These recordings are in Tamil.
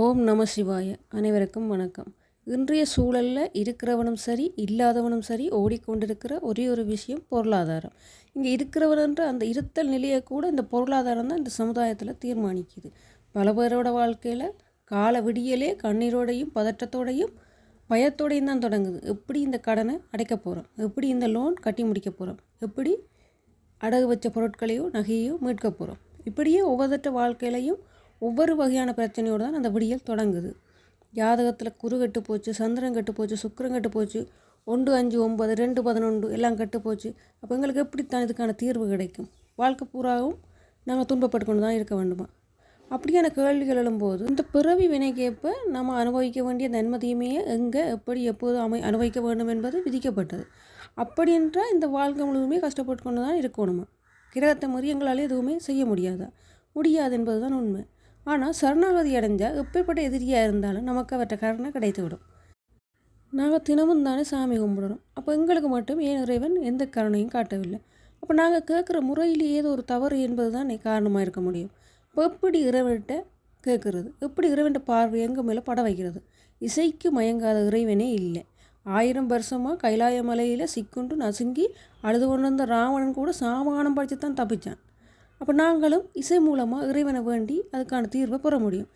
ஓம் நம சிவாய. அனைவருக்கும் வணக்கம். இன்றைய சூழலில் இருக்கிறவனும் சரி இல்லாதவனும் சரி ஓடிக்கொண்டிருக்கிற ஒரே ஒரு விஷயம் பொருளாதாரம். இங்கே இருக்கிறவனன்ற அந்த இருத்தல் நிலையை கூட இந்த பொருளாதாரம் தான் இந்த சமுதாயத்தில் தீர்மானிக்குது. பல பேரோட வாழ்க்கையில் கால விடியலே கண்ணீரோடையும் பதற்றத்தோடையும் பயத்தோடையும் தான் தொடங்குது. எப்படி இந்த கடனை அடைக்க போகிறோம் எப்படி இந்த லோன் கட்டி முடிக்க போகிறோம் எப்படி அடகு வச்ச பொருட்களையோ நகையோ மீட்க போகிறோம் இப்படியே ஒவ்வொருத்த வாழ்க்கையிலையும் ஒவ்வொரு வகையான பிரச்சனையோடு தான் அந்த விடியல் தொடங்குது. ஜாதகத்தில் குரு கெட்டு போச்சு சந்திரன் கெட்டு போச்சு சுக்கிரன் கெட்டு போச்சு ஒன்று அஞ்சு ஒன்பது ரெண்டு பதினொன்று எல்லாம் கெட்டு போச்சு. அப்போ எங்களுக்கு எப்படித்தான் இதுக்கான தீர்வு கிடைக்கும்? வாழ்க்கை பூராவும் நாங்கள் துன்பப்பட்டு கொண்டு தான் இருக்க வேண்டுமா? அப்படியான கேள்விகள் எழும்போது இந்த பிறவி வினைக்கேற்ப நம்ம அனுபவிக்க வேண்டிய நன்மதியுமே எங்கே எப்படி எப்போது அமை அனுபவிக்க வேண்டும் என்பது விதிக்கப்பட்டது. அப்படி என்றால் இந்த வாழ்க்கை முழுவதுமே கஷ்டப்பட்டு கொண்டு தான் இருக்கணுமா? கிரகத்தை முறையங்களால் எங்களால் எதுவுமே செய்ய முடியாதா? முடியாது என்பது தான் உண்மை. ஆனால் சரணாகதி அடைஞ்சால் எப்பேற்பட்ட எதிரியாக இருந்தாலும் நமக்கு அவற்றை கருணை கிடைத்து விடும் நாங்கள் தினமும் தானே சாமி கும்பிடுறோம். அப்போ எங்களுக்கு மட்டும் ஏன் இறைவன் எந்த கருணையும் காட்டவில்லை? அப்போ நாங்கள் கேட்குற முறையில் ஏதோ ஒரு தவறு என்பது தான் காரணமாக இருக்க முடியும். இப்போ எப்படி இறைவன்கிட்ட கேட்குறது? எப்படி இறைவன்கிட்ட பார்வை எங்கள் மேலே பட வைக்கிறது? இசைக்கு மயங்காத இறைவனே இல்லை. ஆயிரம் வருஷமாக கைலாய மலையில் சிக்குண்டு நசுங்கி அழுது கொண்டு வந்த ராவணன் கூட சாமானம் படித்து தான் தப்பித்தான் அப்போ நாங்களும் இசை மூலமாக இறைவனை வேண்டி அதுக்கான தீர்வை பெற முடியும்.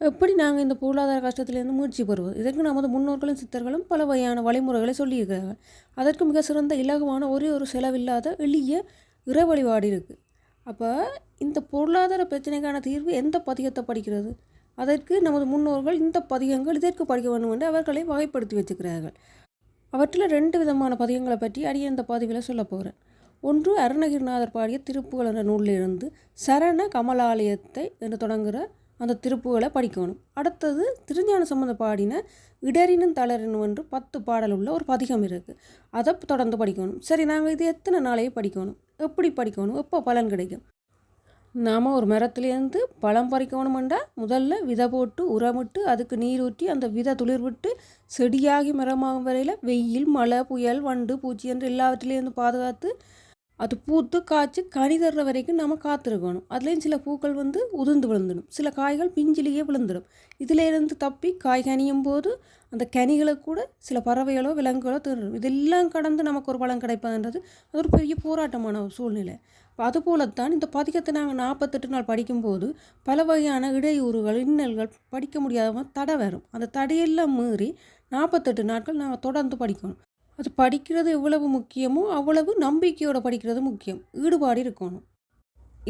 எப்படி நாங்கள் இந்த பொருளாதார கஷ்டத்திலேருந்து முயற்சி பெறுவது? இதற்கு நமது முன்னோர்களும் சித்தர்களும் பல வகையான வழிமுறைகளை சொல்லியிருக்கிறார்கள். அதற்கு மிக சிறந்த இலகுவான ஒரே ஒரு செலவில்லாத எளிய இறை வழிபாடு இருக்குது அப்போ இந்த பொருளாதார பிரச்சனைக்கான தீர்வு எந்த பதிகத்தை படிக்கிறது? அதற்கு நமது முன்னோர்கள் இந்த பதிகங்கள் இதற்கு படிக்க வேண்டும் என்று அவர்களை வகைப்படுத்தி வச்சுக்கிறார்கள். அவற்றில் ரெண்டு விதமான பதிகங்களை பற்றி அடிய இந்த பதிவில் சொல்ல போகிறேன் ஒன்று அருணகிரிநாதர் பாடிய திருப்புகள் என்ற நூலிலிருந்து சரண கமலாலயத்தை என்று தொடங்குகிற அந்த திருப்புகளை படிக்கணும். அடுத்தது திருஞான சம்பந்த பாடின இடரினும் தளரினும் என்று பத்து பாடல் உள்ள ஒரு பதிகம் இருக்குது அதை தொடர்ந்து படிக்கணும். சரி நாங்கள் இது எத்தனை நாளையே படிக்கணும்? எப்படி படிக்கணும்? எப்போ பலன் கிடைக்கும்? நாம் ஒரு மரத்துலேருந்து பழம் பறிக்கணுமெண்டா? முதல்ல விதை போட்டு உரமிட்டு அதுக்கு நீர் ஊற்றி அந்த விதை துளிர் விட்டு செடியாகி மரமாகும் வரையில் வெயில் மழை புயல் வண்டு பூச்சி என்று எல்லாவற்றிலேருந்து பாதுகாத்து அது பூத்து காய்ச்சி கனி தர்ற வரைக்கும் நம்ம காத்திருக்கணும். அதுலேயும் சில பூக்கள் வந்து உதிர்ந்து விழுந்துடும். சில காய்கள் பிஞ்சிலேயே விழுந்துடும். இதிலேருந்து தப்பி காய் கனியும் போது அந்த கனிகளை கூட சில பறவைகளோ விலங்குகளோ தின்றுடும் இதெல்லாம் கடந்து நமக்கு ஒரு பழம் கிடைப்பதுன்றது அது ஒரு பெரிய போராட்டமான ஒரு சூழ்நிலை. அதுபோலத்தான் இந்த பதிகத்தை நாங்கள் நாற்பத்தெட்டு நாள் படிக்கும்போது பல வகையான இடையூறுகள் இன்னல்கள் படிக்க முடியாதவங்க தடை வரும். அந்த தடையெல்லாம் மீறி நாற்பத்தெட்டு நாட்கள் நாங்கள் தொடர்ந்து படிக்கணும். அது படிக்கிறது எவ்வளவு முக்கியமோ அவ்வளவு நம்பிக்கையோடு படிக்கிறது முக்கியம். ஈடுபாடு இருக்கணும்.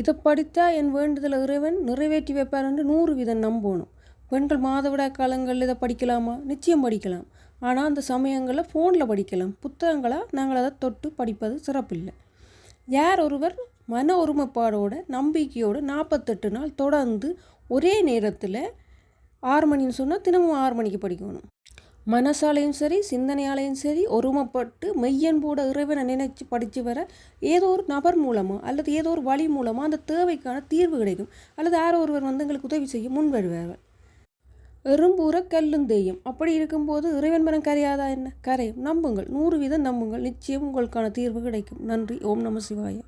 இதை படித்தா என் வேண்டுதல் இறைவன் நிறைவேற்றி வைப்பார் என்று நூறு வீதம் நம்பணும். பெண்கள் மாதவிடா காலங்களில் இதை படிக்கலாமா? நிச்சயம் படிக்கலாம். ஆனால் அந்த சமயங்களில் ஃபோனில் படிக்கலாம். புத்தகங்களாக நாங்கள் அதை தொட்டு படிப்பது சிறப்பில்லை. யார் ஒருவர் மன ஒருமைப்பாடோட நம்பிக்கையோடு நாற்பத்தெட்டு நாள் தொடர்ந்து ஒரே நேரத்தில் ஆறு மணின்னு சொன்னால் தினமும் ஆறு மணிக்கு படிக்கணும். மனசாலையும் சரி சிந்தனையாலையும் சரி ஒருமைப்பட்டு மெய்யன்போட இறைவனை நினைச்சு படித்து வர ஏதோ ஒரு நபர் மூலமாக அல்லது ஏதோ ஒரு வழி மூலமாக அந்த தேவைக்கான தீர்வு கிடைக்கும். அல்லது யாரோ ஒருவர் வந்து எங்களுக்கு உதவி செய்ய முன் வருவார்கள் எறும்பூர கல்லும் தேயும். அப்படி இருக்கும்போது இறைவன் மனம் கரையாதா என்ன? கரையும். நம்புங்கள். நூறு வீதம் நம்புங்கள். நிச்சயம் உங்களுக்கான தீர்வு கிடைக்கும். நன்றி. ஓம் நம சிவாயம்